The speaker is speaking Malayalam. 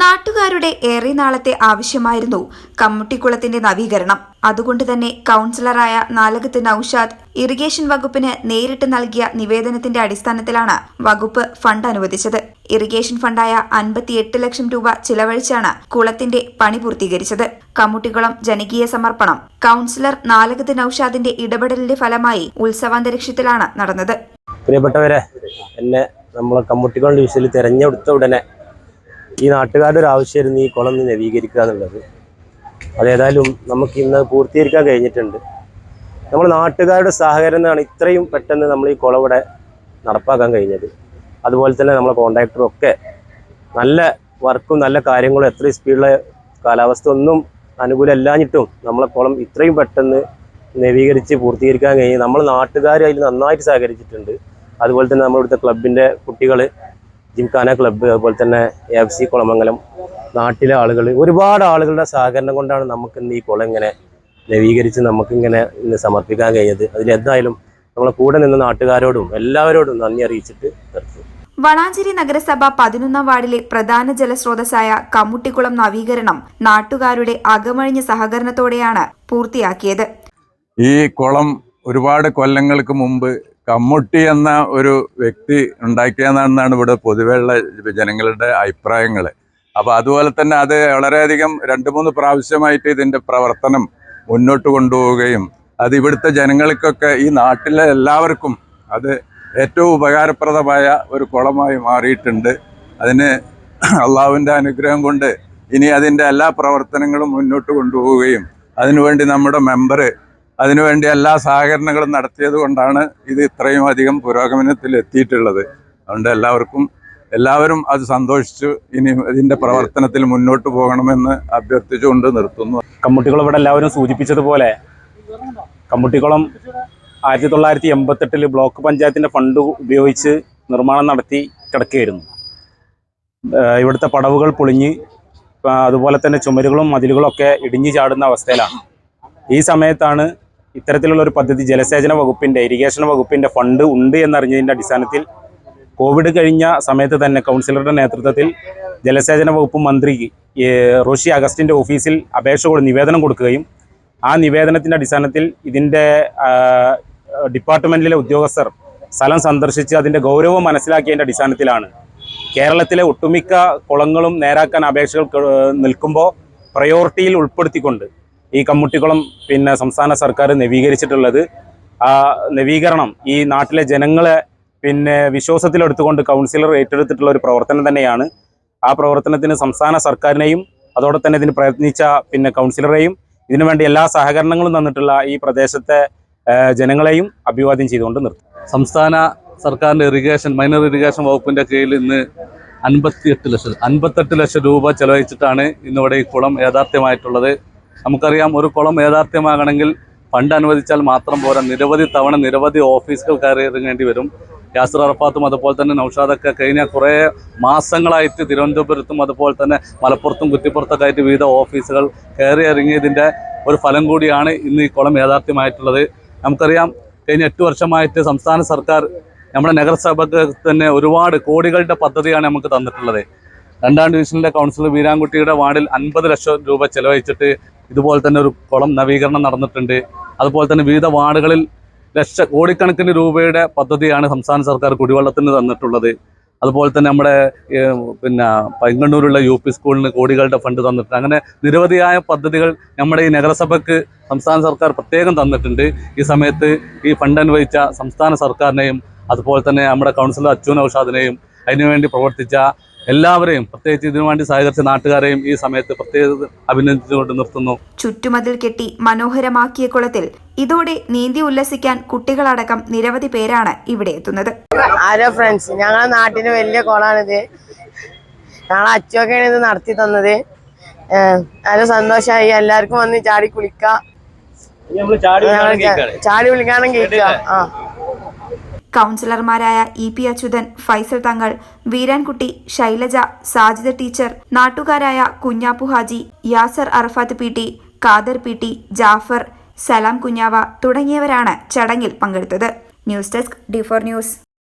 നാട്ടുകാരുടെ ഏറെ നാളത്തെ ആവശ്യമായിരുന്നു കമ്മുട്ടിക്കുളത്തിന്റെ നവീകരണം. അതുകൊണ്ട് തന്നെ കൗൺസിലറായ നാലകത്ത് നൌഷാദ് ഇറിഗേഷൻ വകുപ്പിന് നേരിട്ട് നൽകിയ നിവേദനത്തിന്റെ അടിസ്ഥാനത്തിലാണ് വകുപ്പ് ഫണ്ട് അനുവദിച്ചത്. ഇറിഗേഷൻ ഫണ്ടായ അൻപത്തിയെട്ട് ലക്ഷം രൂപ ചിലവഴിച്ചാണ് കുളത്തിന്റെ പണി പൂർത്തീകരിച്ചത്. കമ്മുട്ടിക്കുളം ജനകീയ സമർപ്പണം. കൗൺസിലർ നാലകത്ത് നൌഷാദിന്റെ ഇടപെടലിന്റെ ഫലമായി ഉത്സവാന്തരീക്ഷത്തിലാണ് നടന്നത്. പ്രിയപ്പെട്ടവരെ എന്നെ നമ്മളെ കമ്മുട്ടിക്കുളം ഡിവിഷനിൽ തിരഞ്ഞെടുത്ത ഉടനെ ഈ നാട്ടുകാരുടെ ഒരു ആവശ്യമായിരുന്നു ഈ കുളം നവീകരിക്കുക എന്നുള്ളത്. അതേതായാലും നമുക്ക് ഇന്ന് പൂർത്തീകരിക്കാൻ കഴിഞ്ഞിട്ടുണ്ട്. നമ്മൾ നാട്ടുകാരുടെ സഹകരണമാണ് ഇത്രയും പെട്ടെന്ന് നമ്മൾ ഈ കുളം ഇവിടെ നടപ്പാക്കാൻ കഴിഞ്ഞത്. അതുപോലെ തന്നെ നമ്മളെ കോൺട്രാക്ടറും ഒക്കെ നല്ല വർക്കും നല്ല കാര്യങ്ങളും എത്രയും സ്പീഡിലെ കാലാവസ്ഥ ഒന്നും അനുകൂലമല്ലാഞ്ഞിട്ടും നമ്മളെ കുളം ഇത്രയും പെട്ടെന്ന് നവീകരിച്ച് പൂർത്തീകരിക്കാൻ കഴിഞ്ഞ് നമ്മൾ നാട്ടുകാർ അതിൽ നന്നായിട്ട് സഹകരിച്ചിട്ടുണ്ട്. അതുപോലെ തന്നെ നമ്മളിവിടുത്തെ ക്ലബിന്റെ കുട്ടികൾ ജിംഖാന ക്ലബ്ബ് അതുപോലെ തന്നെ എഫ് സി കുളമംഗലം നാട്ടിലെ ആളുകൾ ഒരുപാട് ആളുകളുടെ സഹകരണം കൊണ്ടാണ് നമുക്ക് ഇന്ന് ഈ കുളം ഇങ്ങനെ നവീകരിച്ച് നമുക്കിങ്ങനെ ഇന്ന് സമർപ്പിക്കാൻ കഴിഞ്ഞത് അതിലെന്തായാലും നമ്മളെ കൂടെ നിന്ന് നാട്ടുകാരോടും എല്ലാവരോടും നന്ദി അറിയിച്ചിട്ട് നിർത്തും വളാഞ്ചേരി നഗരസഭ പതിനൊന്നാം വാർഡിലെ പ്രധാന ജലസ്രോതസ്സായ കമ്മുട്ടിക്കുളം നവീകരണം നാട്ടുകാരുടെ അകമഴിഞ്ഞ സഹകരണത്തോടെയാണ് പൂർത്തിയാക്കിയത്. ഈ കുളം ഒരുപാട് കൊല്ലങ്ങൾക്ക് മുമ്പ് കമ്മുട്ടി എന്ന ഒരു വ്യക്തി ഉണ്ടാക്കിയതാണെന്നാണ് ഇവിടെ പൊതുവെയുള്ള ജനങ്ങളുടെ അഭിപ്രായങ്ങൾ അപ്പോൾ അതുപോലെ തന്നെ അത് വളരെയധികം രണ്ട് മൂന്ന് പ്രാവശ്യമായിട്ട് ഇതിന്റെ പ്രവർത്തനം മുന്നോട്ട് കൊണ്ടുപോവുകയും അത് ഇവിടുത്തെ ജനങ്ങൾക്കൊക്കെ ഈ നാട്ടിലെ എല്ലാവർക്കും അത് ഏറ്റവും ഉപകാരപ്രദമായ ഒരു കുളമായി മാറിയിട്ടുണ്ട്. അതിന് അള്ളാഹുവിന്റെ അനുഗ്രഹം കൊണ്ട് ഇനി അതിന്റെ എല്ലാ പ്രവർത്തനങ്ങളും മുന്നോട്ട് കൊണ്ടുപോവുകയും അതിനുവേണ്ടി നമ്മുടെ മെമ്പർ അതിനുവേണ്ടി എല്ലാ സഹകരണങ്ങളും നടത്തിയത് കൊണ്ടാണ് ഇത് ഇത്രയും അധികം പുരോഗമനത്തിൽ എത്തിയിട്ടുള്ളത്. അതുകൊണ്ട് എല്ലാവർക്കും എല്ലാവരും അത് സന്തോഷിച്ചു. ഇനി ഇതിന്റെ പ്രവർത്തനത്തിൽ മുന്നോട്ട് പോകണമെന്ന് അഭ്യർത്ഥിച്ചുകൊണ്ട് നിർത്തുന്നു. കമ്മുട്ടിക്കുളം ഇവിടെ എല്ലാവരും സൂചിപ്പിച്ചതുപോലെ കമ്മുട്ടിക്കുളം ആയിരത്തി തൊള്ളായിരത്തി എൺപത്തെട്ടിൽ ബ്ലോക്ക് പഞ്ചായത്തിന്റെ ഫണ്ട് ഉപയോഗിച്ച് നിർമ്മാണം നടത്തി കിടക്കുകയായിരുന്നു. ഇവിടുത്തെ പടവുകൾ പൊളിഞ്ഞ് അതുപോലെ തന്നെ ചുമരുകളും മതിലുകളും ഒക്കെ ഇടിഞ്ഞു ചാടുന്ന അവസ്ഥയിലാണ്. ഈ സമയത്താണ് ഇത്തരത്തിലുള്ള ഒരു പദ്ധതി ജലസേചന വകുപ്പിന്റെ ഇറിഗേഷൻ വകുപ്പിന്റെ ഫണ്ട് ഉണ്ട് എന്നറിഞ്ഞതിന്റെ അടിസ്ഥാനത്തിൽ കോവിഡ് കഴിഞ്ഞ സമയത്ത് തന്നെ കൗൺസിലറുടെ നേതൃത്വത്തിൽ ജലസേചന വകുപ്പ് മന്ത്രി റോഷി അഗസ്റ്റിന്റെ ഓഫീസിൽ അപേക്ഷ നിവേദനം കൊടുക്കുകയും ആ നിവേദനത്തിന്റെ അടിസ്ഥാനത്തിൽ ഇതിന്റെ ഡിപ്പാർട്ട്മെന്റിലെ ഉദ്യോഗസ്ഥർ സ്ഥലം സന്ദർശിച്ച് അതിന്റെ ഗൗരവം മനസ്സിലാക്കിയതിന്റെ അടിസ്ഥാനത്തിലാണ്. കേരളത്തിലെ ഒട്ടുമിക്ക കുളങ്ങളും നേരാക്കാൻ അപേക്ഷകൾ നിൽക്കുമ്പോൾ പ്രയോറിറ്റിയിൽ ഉൾപ്പെടുത്തിക്കൊണ്ട് ഈ കമ്മുട്ടിക്കുളം പിന്നെ സംസ്ഥാന സർക്കാർ നവീകരിച്ചിട്ടുള്ളത് ആ നവീകരണം ഈ നാട്ടിലെ ജനങ്ങളെ പിന്നെ വിശ്വാസത്തിലെടുത്തുകൊണ്ട് കൗൺസിലർ ഏറ്റെടുത്തിട്ടുള്ള ഒരു പ്രവർത്തനം തന്നെയാണ്. ആ പ്രവർത്തനത്തിന് സംസ്ഥാന സർക്കാരിനെയും അതോടെ തന്നെ ഇതിന് പ്രയത്നിച്ച പിന്നെ കൗൺസിലറെയും ഇതിനുവേണ്ടി എല്ലാ സഹകരണങ്ങളും തന്നിട്ടുള്ള ഈ പ്രദേശത്തെ ജനങ്ങളെയും അഭിവാദ്യം ചെയ്തുകൊണ്ട് നിർത്തും. സംസ്ഥാന സർക്കാരിന്റെ ഇറിഗേഷൻ മൈനർ ഇറിഗേഷൻ വകുപ്പിന്റെ കീഴിൽ ഇന്ന് അൻപത്തിയെട്ട് ലക്ഷം അൻപത്തെട്ട് ലക്ഷം രൂപ ചെലവഴിച്ചിട്ടാണ് ഇന്നിവിടെ ഈ കുളം യാഥാർത്ഥ്യമായിട്ടുള്ളത്. നമുക്കറിയാം ഒരു കുളം യാഥാർത്ഥ്യമാകണമെങ്കിൽ ഫണ്ട് അനുവദിച്ചാൽ മാത്രം പോരാ. നിരവധി തവണ നിരവധി ഓഫീസുകൾ കയറി ഇറങ്ങേണ്ടി വരും. യാസർ അറഫാത്തും അതുപോലെ തന്നെ നൌഷാദൊക്കെ കഴിഞ്ഞ കുറേ മാസങ്ങളായിട്ട് തിരുവനന്തപുരത്തും അതുപോലെ തന്നെ മലപ്പുറത്തും കുറ്റിപ്പുറത്തൊക്കെ ആയിട്ട് വിവിധ ഓഫീസുകൾ കയറി ഇറങ്ങിയതിന്റെ ഒരു ഫലം കൂടിയാണ് ഇന്ന് ഈ കുളം യാഥാർത്ഥ്യമായിട്ടുള്ളത്. നമുക്കറിയാം കഴിഞ്ഞ എട്ട് വർഷമായിട്ട് സംസ്ഥാന സർക്കാർ നമ്മുടെ നഗരസഭയ്ക്ക് തന്നെ ഒരുപാട് കോടികളുടെ പദ്ധതിയാണ് നമുക്ക് തന്നിട്ടുള്ളത്. രണ്ടാം ഡിവിഷനിലെ കൗൺസിലർ വീരാൻകുട്ടിയുടെ വാർഡിൽ അൻപത് ലക്ഷം രൂപ ചെലവഴിച്ചിട്ട് ഇതുപോലെ തന്നെ ഒരു കുളം നവീകരണം നടന്നിട്ടുണ്ട്. അതുപോലെ തന്നെ വിവിധ വാർഡുകളിൽ ലക്ഷ കോടിക്കണക്കിന് രൂപയുടെ പദ്ധതിയാണ് സംസ്ഥാന സർക്കാർ കുടിവെള്ളത്തിന് തന്നിട്ടുള്ളത്. അതുപോലെ തന്നെ നമ്മുടെ പിന്നെ പൈങ്കണ്ണൂരുള്ള യു പി സ്കൂളിന് കോടികളുടെ ഫണ്ട് തന്നിട്ടുണ്ട്. അങ്ങനെ നിരവധിയായ പദ്ധതികൾ നമ്മുടെ ഈ നഗരസഭയ്ക്ക് സംസ്ഥാന സർക്കാർ പ്രത്യേകം തന്നിട്ടുണ്ട്. ഈ സമയത്ത് ഈ ഫണ്ട് അനുവദിച്ച സംസ്ഥാന സർക്കാരിനെയും അതുപോലെ തന്നെ നമ്മുടെ കൗൺസിലർ അച്യുൻ ഔഷാദിനെയും അതിനുവേണ്ടി പ്രവർത്തിച്ച എല്ലാവരെയും പ്രത്യേകിച്ച് ഇതിനു വേണ്ടി സഹകരിച്ച നാട്ടുകാരെയും ഈ സമയത്ത് പ്രത്യേക അഭിനന്ദിച്ചുകൊണ്ട് നിർത്തുന്നു. ചുറ്റുമതിൽ കെട്ടി മനോഹരമാക്കിയ കുളത്തിൽ ഇതോടെ നീന്തി ഉല്ലസിക്കാൻ കുട്ടികളടക്കം നിരവധി പേരാണ് ഇവിടെ എത്തുന്നത്. ഹലോ ഫ്രണ്ട്സ് ഞങ്ങളെ നാട്ടിന് വലിയ കുളമാണിത് ഞങ്ങളെ അച്ചുവൊക്കെയാണ് ഇത് നടത്തി തന്നത്. ഏഹ് നല്ല സന്തോഷമായി എല്ലാവർക്കും വന്ന് ചാടി കുളിക്കാം. ചാടി കുളിക്കാനും കേൾക്കുക ആ. കൗൺസിലർമാരായ ഇ പി അച്യുതൻ ഫൈസൽ തങ്ങൾ വീരാൻകുട്ടി ശൈലജ സാജിദ ടീച്ചർ നാട്ടുകാരായ Kunjappu Haji Yasar Arafat P T Khader P T Jafar Salam Kunjava തുടങ്ങിയവരാണ് ചടങ്ങിൽ പങ്കെടുത്തത്. News desk D four news.